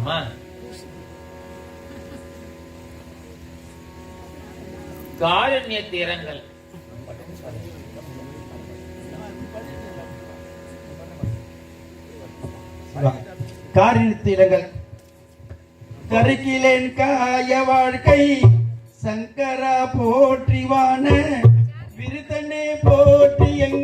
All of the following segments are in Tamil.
போலாமா காரண்ய தீரங்கள் காரின் தீரங்கள் கருக்கிலேன் காய வாழ்க்கை சங்கரா போற்றிவான விருதனே போற்றி எங்க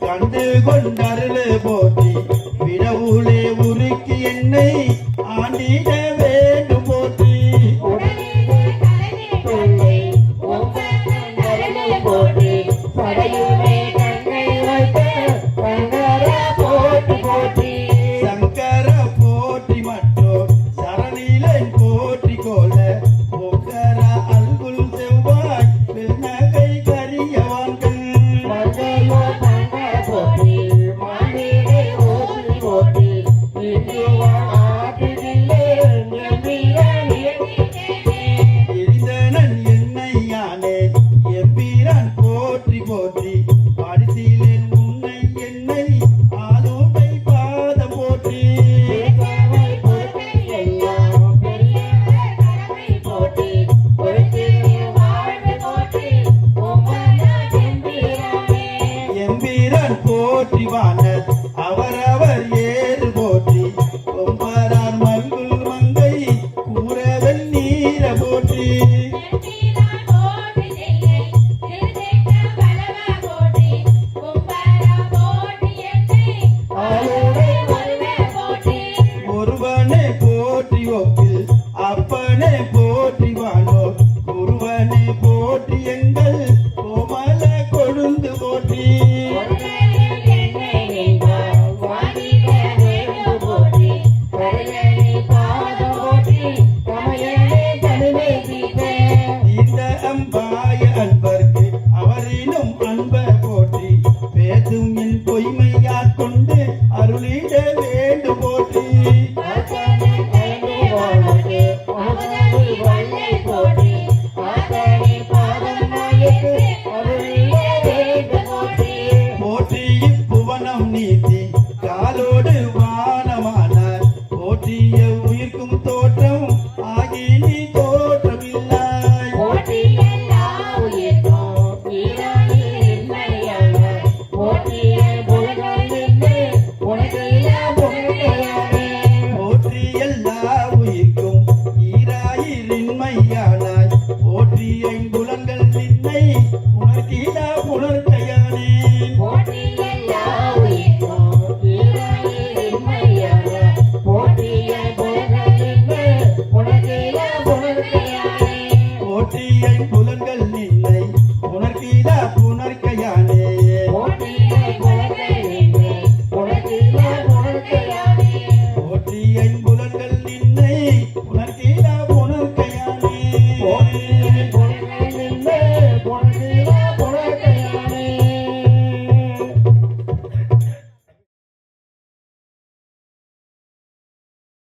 கண்டு கொண்டருளே போற்றி. விடவுளே உருக்கி என்னை ஆண்டிட போற்றி வான அவரவர் ஏறு போற்றி. கொம்பரார் மங்குள் மங்கை கூறவன் நீர போற்றி. ஒருவனை போற்றி ஒப்பில் அப்பனை போற்றி வானோ ஒருவனை போற்றி எங்க அன்பர் அடியானாய் போற்றி ஐம்புலங்கள் நின்னை உணர்கீழா புணர்க்கையானே போற்றி ஐம்புலங்கள் நீ